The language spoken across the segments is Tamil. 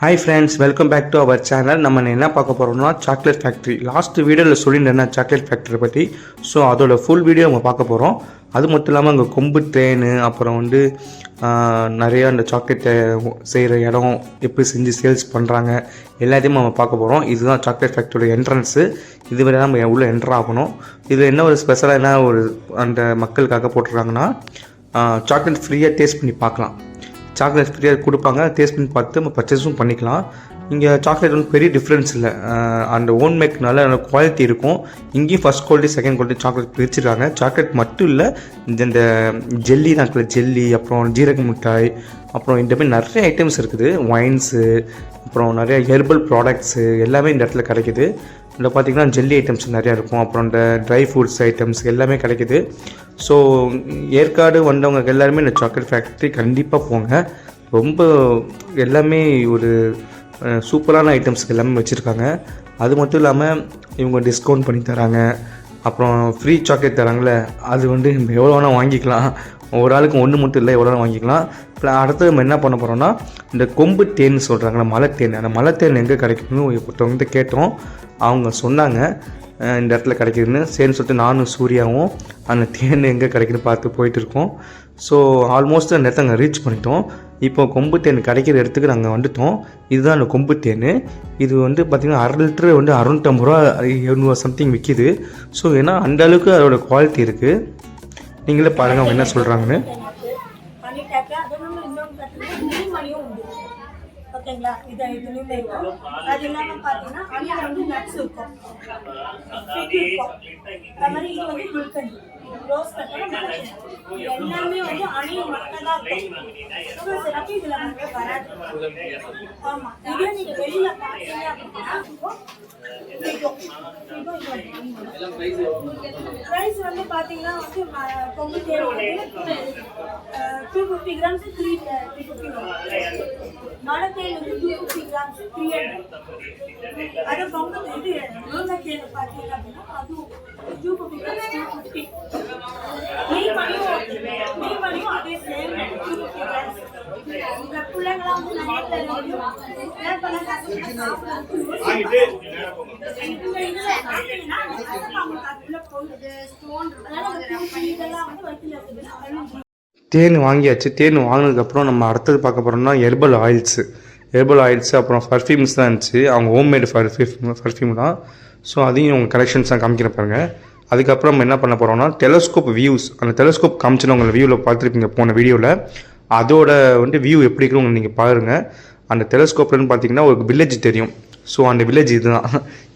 Hi friends welcome back to our channel நம்ம என்ன பார்க்க போகிறோம்னா சாக்லேட் ஃபேக்ட்ரி லாஸ்ட் வீடியோவில் சொல்லியிருந்தேன் சாக்லேட் ஃபேக்ட்ரி பற்றி ஸோ அதோட ஃபுல் வீடியோ நம்ம பார்க்க போகிறோம் அது மட்டும் இல்லாமல் அங்கே கொம்பு ட்ரெயின் அப்புறம் வந்து நிறையா அந்த சாக்லேட்டை செய்கிற இடம் எப்படி செஞ்சு சேல்ஸ் பண்ணுறாங்க எல்லாத்தையும் நம்ம பார்க்க போகிறோம் இதுதான் சாக்லேட் ஃபேக்ட்ரியோட என்ட்ரன்ஸு இதுவரை நம்ம உள்ளே என்ட்ரு ஆகணும். இதில் என்ன ஒரு ஸ்பெஷலாக என்ன ஒரு அந்த மக்களுக்காக போட்டிருக்காங்கன்னா சாக்லேட் ஃப்ரீயாக டேஸ்ட் பண்ணி பார்க்கலாம். சாக்லேட் ஃப்ரீயாக கொடுப்பாங்க. டேஸ்ட் பண்ணி பார்த்து நம்ம பர்ச்சேஸும் பண்ணிக்கலாம். இங்கே சாக்லேட் வந்து பெரிய டிஃப்ரென்ஸ் இல்லை. அந்த ஓன் மேக்னால நல்ல குவாலிட்டி இருக்கும். இங்கேயும் first quality second quality chocolate பிரிச்சிருக்காங்க. சாக்லேட் மட்டும் இல்லை இந்த இந்த ஜெல்லி நாக்கில் ஜெல்லி அப்புறம் ஜீரக மிட்டாய் அப்புறம் இந்த மாதிரி நிறைய ஐட்டம்ஸ் இருக்குது. ஒயின்ஸு அப்புறம் நிறைய ஹெர்பல் ப்ராடக்ட்ஸு எல்லாமே இந்த இடத்துல கிடைக்குது. இதில் பார்த்தீங்கன்னா ஜெல்லி ஐட்டம்ஸ் நிறையா இருக்கும். அப்புறம் இந்த ட்ரை ஃப்ரூட்ஸ் ஐட்டம்ஸ் எல்லாமே கிடைக்குது. ஸோ ஏற்காடு வந்தவங்க எல்லாருமே இந்த சாக்லேட் ஃபேக்ட்ரி கண்டிப்பாக போங்க. ரொம்ப எல்லாமே ஒரு சூப்பரான ஐட்டம்ஸ் எல்லாமே வச்சுருக்காங்க. அது மட்டும் இல்லாமல் இவங்க டிஸ்கவுண்ட் பண்ணி தராங்க. அப்புறம் ஃப்ரீ சாக்லேட் தராங்களே அது வந்து நம்ம எவ்வளோ வேணால் வாங்கிக்கலாம். ஒரு ஆளுக்கு ஒன்று மட்டும் இல்லை எவ்வளோ வாங்கிக்கலாம். இப்போ அடுத்து நம்ம என்ன பண்ண போகிறோம்னா இந்த கொம்பு தேன் சொல்கிறாங்களே மலை தேன். அந்த மலை தேன் எங்கே கிடைக்கும்னு ஒருத்தவங்க கேட்டோம். அவங்க சொன்னாங்க இந்த இடத்துல கிடைக்குதுன்னு. சரின்னு சொல்லிட்டு நானும் சூர்யாவும் அந்த தேன் எங்கே கிடைக்குதுன்னு பார்த்து போயிட்டு இருக்கோம். ஸோ ஆல்மோஸ்ட் அந்த இடத்த அங்கே ரீச் பண்ணிட்டோம். இப்போ கொம்பு தேன் கிடைக்கிற இடத்துக்கு நாங்கள் வந்துட்டோம். இதுதான் அந்த கொம்பு தேன். இது வந்து பார்த்திங்கன்னா அரை லிட்டரு வந்து அறுநூற்றம்பது ரூபா எழுநூறு சம்திங் விற்கிது ஸோ ஏன்னா அந்த அளவுக்கு அதோட குவாலிட்டி இருக்குது நீங்களே பாருங்கள் அவங்க என்ன சொல்கிறாங்கன்னு ஹனி டேப்ல ஓகேங்களா இது இதுலேயுமே இருக்கும் அது இல்லாமல் பார்த்தீங்கன்னா ஹனியில் வந்து நட்ஸ் இருக்கும். இருக்கும். அது மாதிரி இது வந்து குல்கன் ரோஸ் கட்டர் எல்லாமே வந்து ஹனி மட்டும் தான். இருக்கும் சிறப்பு இதில் வந்து வராது. ஆமாம் இதே நீங்கள் வெளியில் பார்த்தீங்க அப்படின்னா இப்போ வந்து பார்த்தீங்கன்னா வந்து ம- Kongu two fifty grams three three fifty மழை தேன் வந்து two fifty grams three hundred அது கொங்கு இது முருங்கை தேன் பார்த்தீங்க அப்படின்னா அதுவும் டூ ஃபிஃப்டி டூ ஃபிஃப்டி அதே சேம் டூ ஃபிஃப்டி கிராம்ஸ் இந்த பிள்ளைங்களாம் வந்து தேன் வாங்கியாச்சு. தேன் வாங்கினதுக்கப்புறம் நம்ம அடுத்தது பார்க்க போகிறோம்னா ஹெர்பல் ஆயில்ஸு ஹெர்பல் ஆயில்ஸ் அப்புறம் பர்ஃப்யூம்ஸ் தான் இருந்துச்சு. அவங்க ஹோம்மேடு பர்ஃப்யூம் பர்ஃப்யூம் தான். ஸோ அதையும் உங்கள் கலெக்ஷன்ஸ் தான் காமிக்கிற பாருங்கள் அதுக்கப்புறம் நம்ம என்ன பண்ண போகிறோம்னா டெலஸ்கோப் வியூஸ் அந்த டெலஸ்கோப் காமிச்சுன்னு உங்களை வியூவில் பார்த்துருப்பீங்க போன வீடியோவில் அதோட வந்து வியூ எப்படி இருக்குன்னு நீங்கள் பாருங்கள் அந்த டெலஸ்கோப்லன்னு பார்த்தீங்கன்னா ஒரு வில்லேஜ் தெரியும். ஸோ அந்த வில்லேஜ் இதுதான்.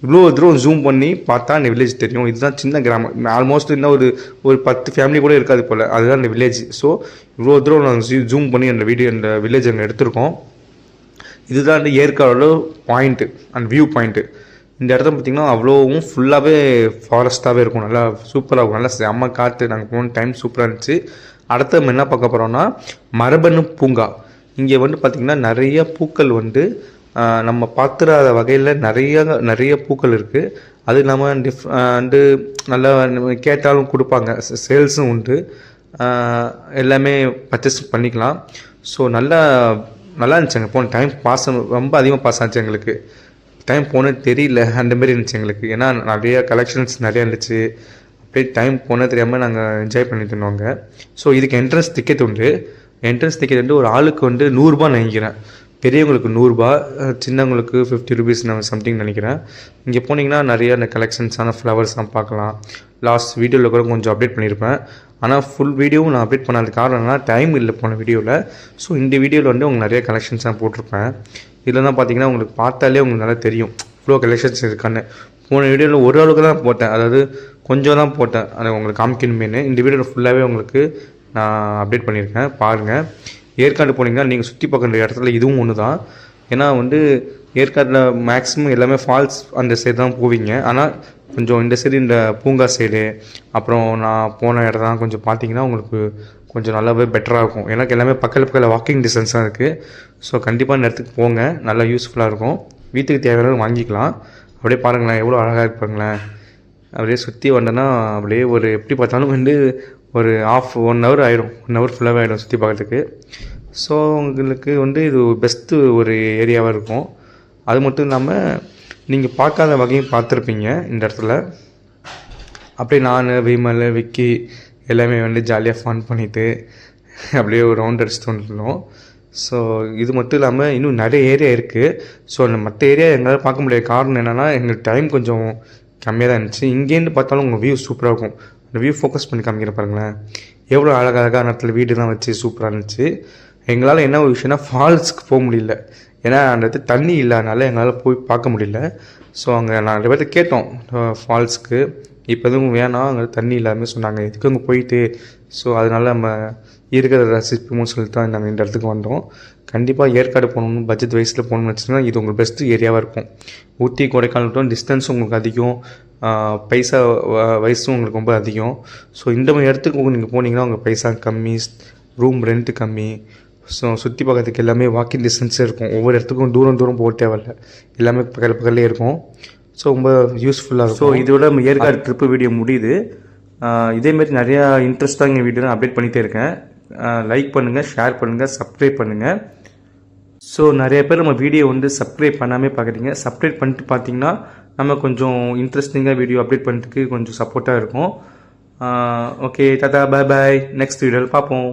இவ்வளோ தூரம் ஜூம் பண்ணி பார்த்தா அந்த வில்லேஜ் தெரியும். இதுதான் சின்ன கிராமம். ஆல்மோஸ்ட் இன்னும் ஒரு ஒரு பத்து ஃபேமிலி கூட இருக்காது போல். அதுதான் அந்த வில்லேஜ் ஸோ இவ்வளோ தூரம் நாங்கள் ஜூம் பண்ணி அந்த வீடியோ அந்த வில்லேஜ் அங்கே எடுத்திருக்கோம். இதுதான் அந்த ஏற்காடோட பாயிண்ட்டு அந்த வியூ பாயிண்ட்டு இந்த இடத்த பார்த்திங்கன்னா அவ்வளோவும் ஃபுல்லாகவே ஃபாரஸ்ட்டாகவே இருக்கும். நல்லா சூப்பராக இருக்கும். நல்லா செம்ம காற்று நாங்கள் போன டைம் சூப்பராக இருந்துச்சு. அடுத்து நம்ம என்ன பார்க்க போகிறோம்னா மரபணு பூங்கா. இங்கே வந்து பார்த்திங்கன்னா நிறைய பூக்கள் வந்து நம்ம பார்த்துடாத வகையில் நிறைய நிறைய பூக்கள் இருக்குது அது இல்லாமல் டிஃப் வந்து நல்லா கேட்டாலும் கொடுப்பாங்க. சேல்ஸும் உண்டு. எல்லாமே பர்ச்சேஸ் பண்ணிக்கலாம். ஸோ நல்லா நல்லா இருந்துச்சுங்க போன டைம் பாஸ் ரொம்ப அதிகமாக பாஸ் ஆச்சு எங்களுக்கு. டைம் போனது தெரியல அந்த மாதிரி இருந்துச்சு எங்களுக்கு. ஏன்னா நிறைய கலெக்ஷன்ஸ் நிறையா இருந்துச்சு. அப்படியே டைம் போனது தெரியாமல் நாங்கள் என்ஜாய் பண்ணிட்டு இருந்தோங்க ஸோ இதுக்கு என்ட்ரன்ஸ் டிக்கெட் உண்டு. என்ட்ரன்ஸ் டிக்கெட் வந்து ஒரு ஆளுக்கு வந்து நூறுரூபா நினைக்கிறேன். பெரியவங்களுக்கு நூறுரூபா சின்னவங்களுக்கு ஃபிஃப்டி ருபீஸ் நான் சம்திங் நினைக்கிறேன். இங்கே போனீங்கன்னா நிறைய அந்த கலெக்ஷன்ஸான ஃப்ளவர்ஸ்லாம் பார்க்கலாம். லாஸ்ட் வீடியோவில் கூட கொஞ்சம் அப்டேட் பண்ணியிருப்பேன். ஆனால் ஃபுல் வீடியோவும் நான் அப்டேட் பண்ணாத காரணம்னா டைம் இல்லை போன வீடியோவில் ஸோ இந்த வீடியோவில் வந்து உங்களுக்கு நிறைய கலெக்ஷன்ஸ் போட்டிருப்பேன். இதெல்லாம் பார்த்தீங்கன்னா உங்களுக்கு பார்த்தாலே உங்களுக்கு நல்லா தெரியும். இவ்வளோ கலெக்ஷன்ஸ் இருக்கான்னு. போன வீடியோவில் ஒரு அளவுக்கு தான் போட்டேன். அதாவது கொஞ்சம் தான் போட்டேன். அதை உங்களுக்கு காமிக்கணுமேனு இந்த வீடியோவில் ஃபுல்லாகவே உங்களுக்கு நான் அப்டேட் பண்ணியிருக்கேன். பாருங்கள் ஏற்காடு போனீங்கன்னா நீங்கள் சுற்றி பார்க்குற இடத்துல இதுவும் ஒன்று தான் ஏன்னா வந்து ஏற்காட்டில் மேக்ஸிமம் எல்லாமே ஃபால்ஸ் அந்த சைடு தான் போவீங்க. ஆனால் கொஞ்சம் இந்த சைடு இந்த பூங்கா சைடு அப்புறம் நான் போன இடம்லாம் கொஞ்சம் பார்த்தீங்கன்னா உங்களுக்கு கொஞ்சம் நல்லாவே பெட்டராக இருக்கும். ஏன்னா எல்லாமே பக்கத்தில் பக்கத்தில் வாக்கிங் டிஸ்டன்ஸ் தான் இருக்குது ஸோ கண்டிப்பாக இந்த இடத்துக்கு போங்க. நல்லா யூஸ்ஃபுல்லாக இருக்கும். வீட்டுக்கு தேவையான வாங்கிக்கலாம். அப்படியே பாருங்களேன் எவ்வளோ அழகாக இருப்பாங்களேன் அப்படியே சுற்றி வந்தோன்னா அப்படியே ஒரு எப்படி பார்த்தாலும் வந்து ஒரு ஆஃப் ஒன் ஹவர் ஆயிடும். ஒன் ஹவர் ஃபுல்லாகவே ஆகிடும் சுற்றி பார்க்குறதுக்கு. ஸோ உங்களுக்கு வந்து இது பெஸ்ட்டு ஒரு ஏரியாவாக இருக்கும். அது மட்டும் இல்லாமல் நீங்கள் பார்க்காத வகையும் பார்த்துருப்பீங்க இந்த இடத்துல. அப்படியே நான் விமல் விக்கி எல்லாமே வந்து ஜாலியாக ஃபன் பண்ணிவிட்டு அப்படியே ஒரு ரவுண்ட் அடிச்சுட்டு வந்துருந்தோம் ஸோ இது மட்டும் இல்லாமல் இன்னும் நிறைய ஏரியா இருக்குது ஸோ அந்த மற்ற ஏரியா எங்களால் பார்க்க முடியாத காரணம் என்னென்னா எங்களுக்கு டைம் கொஞ்சம் கம்மியாக தான் இருந்துச்சு. இங்கேருந்து பார்த்தாலும் உங்கள் வியூ சூப்பராக இருக்கும். அந்த வியூ ஃபோக்கஸ் பண்ணி காமிக்கிற பாருங்களேன். எவ்வளோ அழகழகான இடத்துல வீடுலாம் வச்சு சூப்பராக இருந்துச்சு. எங்களால் என்ன ஒரு விஷயம்னா ஃபால்ஸ்க்கு போக முடியல. ஏன்னா அந்த இடத்துல தண்ணி இல்லாதனால எங்களால் போய் பார்க்க முடியல. ஸோ அங்கே நான் நிறைய பேர்த்த கேட்டோம் ஃபால்ஸ்க்கு இப்போ எதுவும் வேணாம் அங்கே தண்ணி இல்லாமல் சொன்னாங்க. இதுக்கு அங்கே போயிட்டு ஸோ அதனால நம்ம இருக்கிறத ரசிப்போம்னு சொல்லிட்டு தான் நாங்கள் இந்த இடத்துக்கு வந்தோம். கண்டிப்பாக ஏற்காடு போகணும்னு பட்ஜெட் வயசில் போகணும்னு வச்சுன்னா இது உங்களுக்கு பெஸ்ட்டு ஏரியாவாக இருக்கும். ஊட்டி கொடைக்கானல் டிஸ்டன்ஸும் உங்களுக்கு அதிகம். பைசா வ- வயசும் உங்களுக்கு ரொம்ப அதிகம். ஸோ இந்த மாதிரி இடத்துக்கு நீங்கள் போனீங்கன்னா உங்கள் பைசா கம்மி ரூம் ரெண்ட்டு கம்மி. ஸோ சுற்றி பார்க்கறதுக்கு எல்லாமே வாக்கிங் டிஸ்டன்ஸே இருக்கும். ஒவ்வொரு இடத்துக்கும் தூரம் தூரம் போக தேவையில்ல. எல்லாமே பக்கத்து பக்கத்துலேயே இருக்கும். ஸோ ரொம்ப யூஸ்ஃபுல்லாக இருக்கும். ஸோ இதோட நம்ம ஏற்காடு ட்ரிப்பு வீடியோ முடியுது. இதேமாரி நிறையா இன்ட்ரெஸ்டாக வீடியோ நான் அப்டேட் பண்ணிகிட்டே இருக்கேன். லைக் பண்ணுங்கள் ஷேர் பண்ணுங்கள் சப்ஸ்கிரைப் பண்ணுங்கள் ஸோ நிறைய பேர் நம்ம வீடியோ வந்து சப்ஸ்கிரைப் பண்ணாமே பார்க்குறீங்க சப்ஸ்கிரைப் பண்ணிட்டு பார்த்தீங்கன்னா நம்ம கொஞ்சம் இன்ட்ரெஸ்டிங்காக வீடியோ அப்டேட் பண்ணுறதுக்கு கொஞ்சம் சப்போர்ட்டாக இருக்கும். Okay tata bye bye next வீடியோவில் பார்ப்போம்